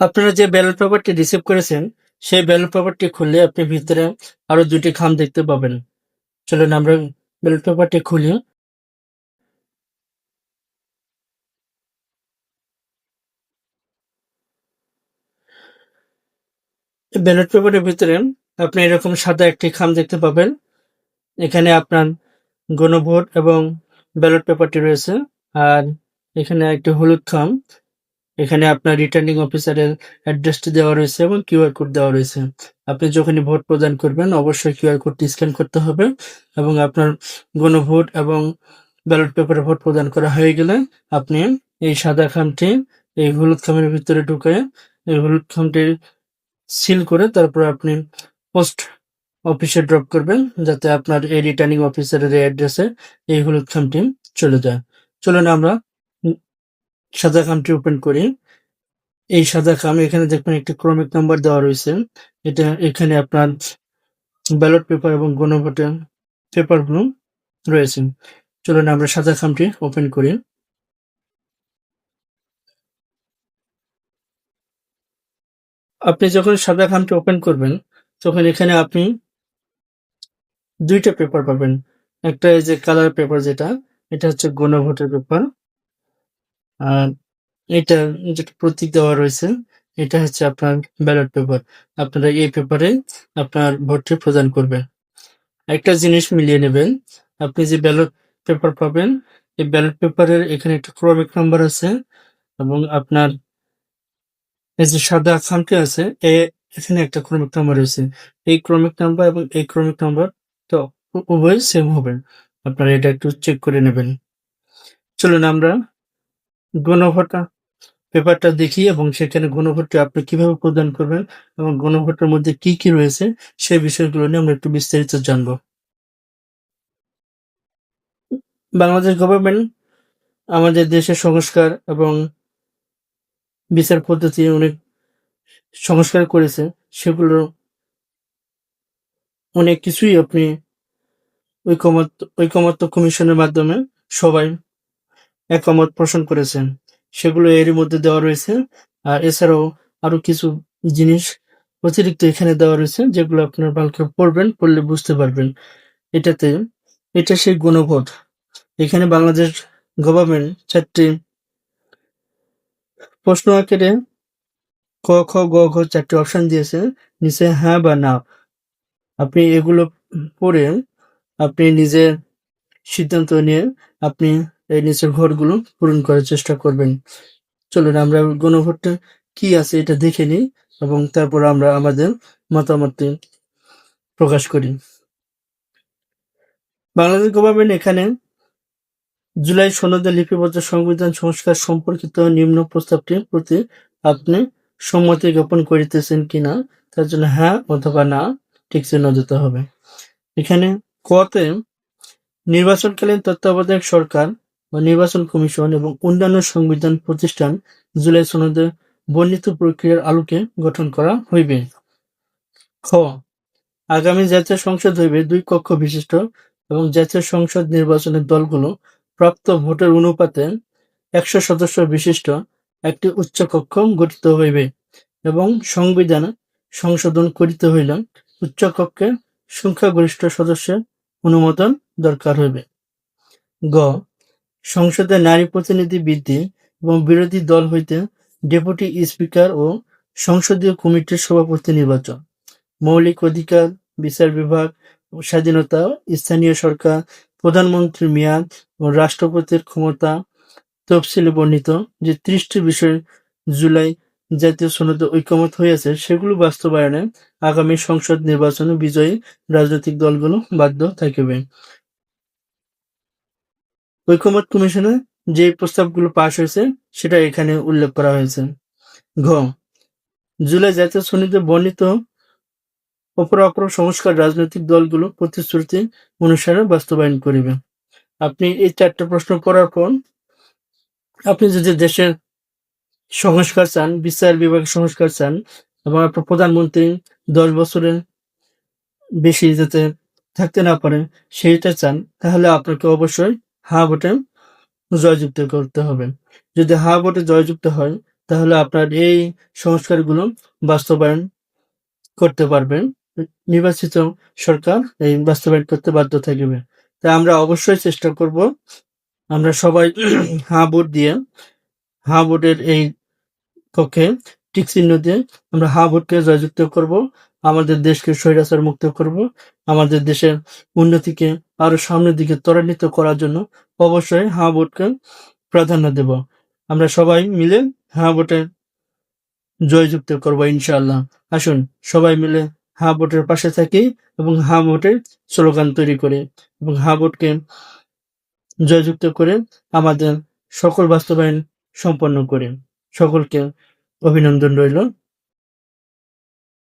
আপনারা যে ballot পেপারটি receive করেছেন, সেই ব্যালট পেপারটি খুললে আপনি ভিতরে আরও দুটি খাম দেখতে পাবেন। চলুন আমরা ব্যালট পেপারটি খুলি। ব্যালট পেপারের ভিতরে আপনি এরকম সাদা একটি খাম দেখতে পাবেন। এখানে আপনার গণভোট এবং ব্যালট পেপারটি রয়েছে। আর এখানে একটি হলুদ খাম। এখানে আপনার রিটার্নিং অফিসারের অ্যাড্রেসটি দেওয়া রয়েছে এবং কিউআর কোড দেওয়া রয়েছে। আপনি যখনই ভোট প্রদান করবেন, অবশ্যই কিউআর কোডটি স্ক্যান করতে হবে এবং আপনার গণভোট এবং ব্যালট পেপারে ভোট প্রদান করা হয়ে গেলে আপনি এই সাদা খামটি, এই হলুদ খামের ভিতরে ঢুকে এই হলুদ খামটি সিল করে তারপর আপনি পোস্ট অফিসে ড্রপ করবেন যাতে আপনার এই রিটার্নিং অফিসারের অ্যাড্রেসে এই হলুদ খামটি চলে যায়। চলুন আমরা সাদা খামটি ওপেন করি। এই সাদা খাম এখানে দেখবেন একটি ক্রমিক নাম্বার দেওয়া রয়েছে। এটা এখানে আপনার ব্যালট পেপার এবং গণভোটের পেপারগুলো রয়েছে। চলুন আমরা সাদা খামটি ওপেন করি। আপনি যখন সাদা খামটি ওপেন করবেন, তখন এখানে আপনি দুইটা পেপার পাবেন। একটা এই যে কালার পেপার যেটা, এটা হচ্ছে গণভোটের পেপার আর এটা যেটা প্রতীক দেওয়া রয়েছে, এটা হচ্ছে আপনার ব্যালট পেপার আপনারা এই পেপারে আপনার ভোটটি প্রদান করবেন। একটা জিনিস মিলিয়ে নেবেন, আপনি যে ব্যালট পেপার পাবেন, এই ব্যালট পেপারের এখানে একটা ক্রমিক নাম্বার আছে এবং আপনার এই যে সাদা খামটি আছে, এ এখানে একটা ক্রমিক নাম্বার রয়েছে। এই ক্রমিক নাম্বার এবং এই ক্রমিক নাম্বার তো উভয় সেম হবে। আপনারা এটা একটু চেক করে নেবেন। চলুন আমরা গণভোটা পেপারটা দেখি এবং সেখানে গণভোটটি আপনি কীভাবে প্রদান করবেন এবং গণভোটের মধ্যে কি কি রয়েছে সেই বিষয়গুলো নিয়ে আমরা একটু বিস্তারিত জানব। বাংলাদেশ গভর্নমেন্ট আমাদের দেশের সংস্কার এবং বিচার পদ্ধতি অনেক সংস্কার করেছে, সেগুলো অনেক কিছুই আপনি ঐকমত, ঐকমত্য কমিশনের মাধ্যমে সবাই একমত পোষণ করেছেন। সেগুলো এরই মধ্যে দেওয়া রয়েছে। আর এছাড়াও আরও কিছু জিনিস অতিরিক্ত এখানে দেওয়া রয়েছে, যেগুলো আপনার ভালো করে পড়বেন, পড়লে বুঝতে পারবেন। এটাতে, এটা সেই গণভোট। এখানে বাংলাদেশ গভর্নমেন্ট চারটি প্রশ্ন আকারে ক, খ, গ, ঘ চারটি অপশন দিয়েছে, নিচে হ্যাঁ বা না। আপনি এগুলো পড়ে আপনি নিজের সিদ্ধান্ত নিয়ে আপনি এই নিচের ঘরগুলো পূরণ করার চেষ্টা করবেন। চলুন আমরা গণভোটটা কি আছে এটা দেখে নিই এবং তারপর আমরা আমাদের মতামতটি প্রকাশ করি। বাংলাদেশ গভর্নমেন্ট এখানে জুলাই সনদে লিপিবদ্ধ সংবিধান সংস্কার সম্পর্কিত নিম্ন প্রস্তাবটির প্রতি আপনি সম্মতি জ্ঞাপন করিতেছেন কিনা, তার জন্য হ্যাঁ অথবা না ঠিক চিহ্ন দিতে হবে। এখানে কতে নির্বাচনকালীন তত্ত্বাবধায়ক সরকার বা নির্বাচন কমিশন এবং অন্যান্য সংবিধান প্রতিষ্ঠান জুলাই সনদে বর্ণিত প্রক্রিয়ার আলোকে গঠন করা হইবে। খ, আগামী জাতীয় সংসদ হইবে দুই কক্ষ বিশিষ্ট এবং জাতীয় সংসদ নির্বাচনের দলগুলো প্রাপ্ত ভোটের অনুপাতে একশো সদস্য বিশিষ্ট একটি উচ্চ কক্ষ গঠিত হইবে এবং সংবিধান সংশোধন করিতে হইলে উচ্চ কক্ষে সংখ্যাগরিষ্ঠ সদস্যের অনুমোদন দরকার হইবে। গ সংসদে নারী প্রতিনিধি বৃদ্ধি এবং বিরোধী দল হইতে ডেপুটি স্পিকার ও সংসদীয় কমিটির সভাপতি নির্বাচন। মৌলিক অধিকার, বিচার বিভাগ, স্বাধীনতা, স্থানীয় সরকার প্রধানমন্ত্রীর মেয়াদ ও রাষ্ট্রপতির ক্ষমতা তফসিলে বর্ণিত যে ত্রিশটি বিষয় জুলাই জাতীয় সনদে ঐকমত হয়েছে সেগুলো বাস্তবায়নে আগামী সংসদ নির্বাচনে বিজয়ী রাজনৈতিক দলগুলো বাধ্য থাকিবে। ঐকমত কমিশনে যে প্রস্তাবগুলো পাশ হয়েছে, সেটা এখানে উল্লেখ করা হয়েছে। ঘ, জুলাই জাতীয় সনদে বর্ণিত অপর অপর সংস্কার রাজনৈতিক দলগুলো প্রতিশ্রুতি অনুসারে বাস্তবায়ন করিবে। আপনি এই চারটা প্রশ্ন করার পর আপনি যদি দেশের সংস্কার চান, বিচার বিভাগ সংস্কার চান, এবং আপনার প্রধানমন্ত্রী দশ বছরের বেশি যাতে থাকতে না পারে সেইটা চান, তাহলে আপনাকে অবশ্যই হা ভোটে জয়যুক্ত করতে হবে। যদি হা ভোটে জয়যুক্ত হয়, তাহলে আপনার এই সংস্কারগুলো বাস্তবায়ন করতে পারবেন নির্বাচিত সরকার এই বাস্তবায়ন করতে বাধ্য থাকবে। তাই আমরা অবশ্যই চেষ্টা করব আমরা সবাই হা ভোট দিয়ে, হা ভোটের এই পক্ষে টিক চিহ্ন দিয়ে আমরা হা ভোটকে জয়যুক্ত করব। আমাদের দেশকে স্বৈরাচার মুক্ত করব। আমাদের দেশের উন্নতিকে আরও সামনের দিকে ত্বরান্বিত করার জন্য অবশ্যই হা ভোটকে প্রাধান্য দেব। আমরা সবাই মিলে হা ভোটে জয়যুক্ত করব ইনশাআল্লাহ। আসুন, সবাই মিলে হা ভোটের পাশে থাকি এবং হা ভোটের স্লোগান তৈরি করে এবং হা ভোটকে জয়যুক্ত করে আমাদের সকল বাস্তবায়ন সম্পন্ন করে। সকলকে অভিনন্দন রইল।